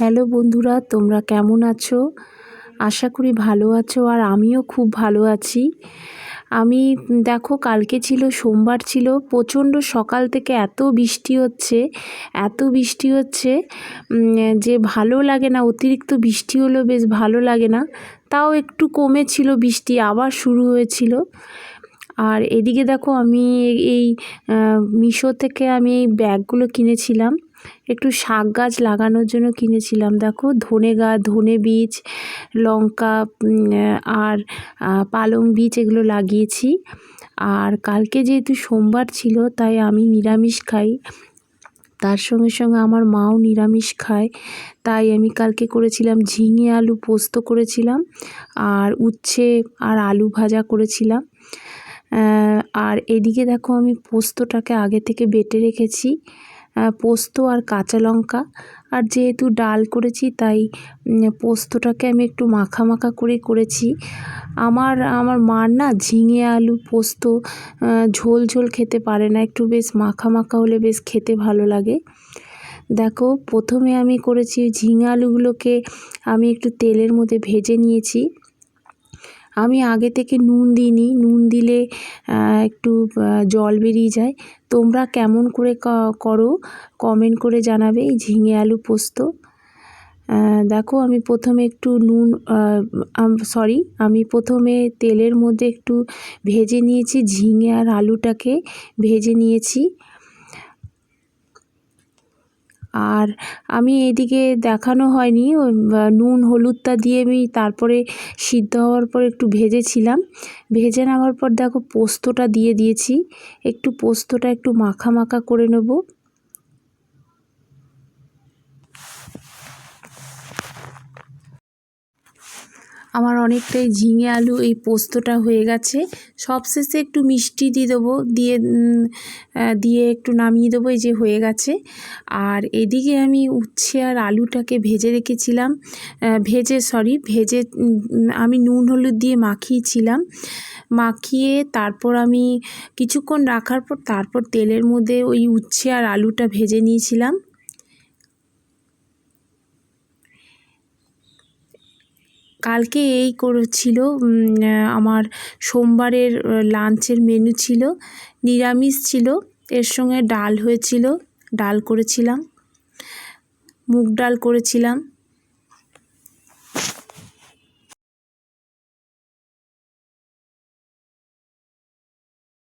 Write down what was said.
Hello বন্ধুরা, তোমরা কেমন আছো? আশা করি ভালো আছো আর আমিও খুব ভালো আছি। আমি, দেখো, কালকে ছিল, সোমবার ছিল, প্রচণ্ড সকাল থেকে এত বৃষ্টি হচ্ছে, এত বৃষ্টি হচ্ছে যে ভালো লাগে না, অতিরিক্ত বৃষ্টি হলেও বেশ ভালো লাগে না, তাও একটু কমেছিল বৃষ্টি, আবার শুরু হয়েছিল। আর এদিকে দেখো, আমি এই মিশো থেকে আমি এই ব্যাগগুলো কিনেছিলাম। একটু শাক গাছ লাগানোর জন্য কিনেছিলাম। দেখো, ধনে গাছ, ধনে বীজ, লঙ্কা আর পালং বীজ এগুলো লাগিয়েছি। আর কালকে যেহেতু সোমবার ছিল, তাই আমি নিরামিষ খাই। তার সঙ্গে সঙ্গে আমার মাও নিরামিষ খায়। তাই আমি কালকে করেছিলাম ঝিঙে আলু পোস্ত করেছিলাম, আর উচ্ছে আর আলু ভাজা করেছিলাম। আর এদিকে দেখো আমি পোস্তটাকে আগে থেকে বেটে রেখেছি। পোস্ত আর কাঁচা লঙ্কা। আর যেহেতু ডাল করেছি, তাই পোস্তটাকে আমি একটু মাখা মাখা করে করেছি। আমার আমার মার না ঝিঙে আলু পোস্ত ঝোল ঝোল খেতে পারে না। একটু বেশ মাখা মাখা হলে বেশ খেতে ভালো লাগে। দেখো, প্রথমে আমি করেছি ঝিঙে আলুগুলোকে আমি একটু তেলের মধ্যে ভেজে নিয়েছি। আমি আগে থেকে নুন দিইনি। নুন দিলে একটু জল বেরিয়ে যায়। তোমরা কেমন করে করো কমেন্ট করে জানাবে এই ঝিঙে আলু পোস্ত। দেখো আমি প্রথমে একটু নুন সরি আমি প্রথমে তেলের মধ্যে একটু ভেজে নিয়েছি ঝিঙে আর আলুটাকে ভেজে নিয়েছি। আর আমি এদিকে দেখানো হয়নি নুন, হলুদটা দিয়ে আমি তারপরে সিদ্ধ হওয়ার পর একটু ভেজেছিলাম। ভেজে নেওয়ার পর দেখো পোস্তটা দিয়ে দিয়েছি, একটু পোস্তটা একটু মাখা মাখা করে নেব। আমার অনেকটাই ঝিঙে আলু এই পোস্তটা হয়ে গেছে। সবশেষে একটু মিষ্টি দিয়ে দেবো, দিয়ে দিয়ে একটু নামিয়ে দেবো, এই যে হয়ে গেছে। আর এদিকে আমি উচ্ছে আর আলুটাকে ভেজে রেখেছিলাম ভেজে সরি ভেজে আমি নুন হলুদ দিয়ে মাখিয়েছিলাম। মাখিয়ে তারপর আমি কিছুক্ষণ রাখার পর, তারপর তেলের মধ্যে ওই উচ্ছে আর আলুটা ভেজে নিয়েছিলাম। কালকে এই করে ছিল আমার সোমবারের লাঞ্চের মেনু ছিল, নিরামিষ ছিল, এর সঙ্গে ডাল হয়েছিল, ডাল করেছিলাম, মুগ ডাল করেছিলাম।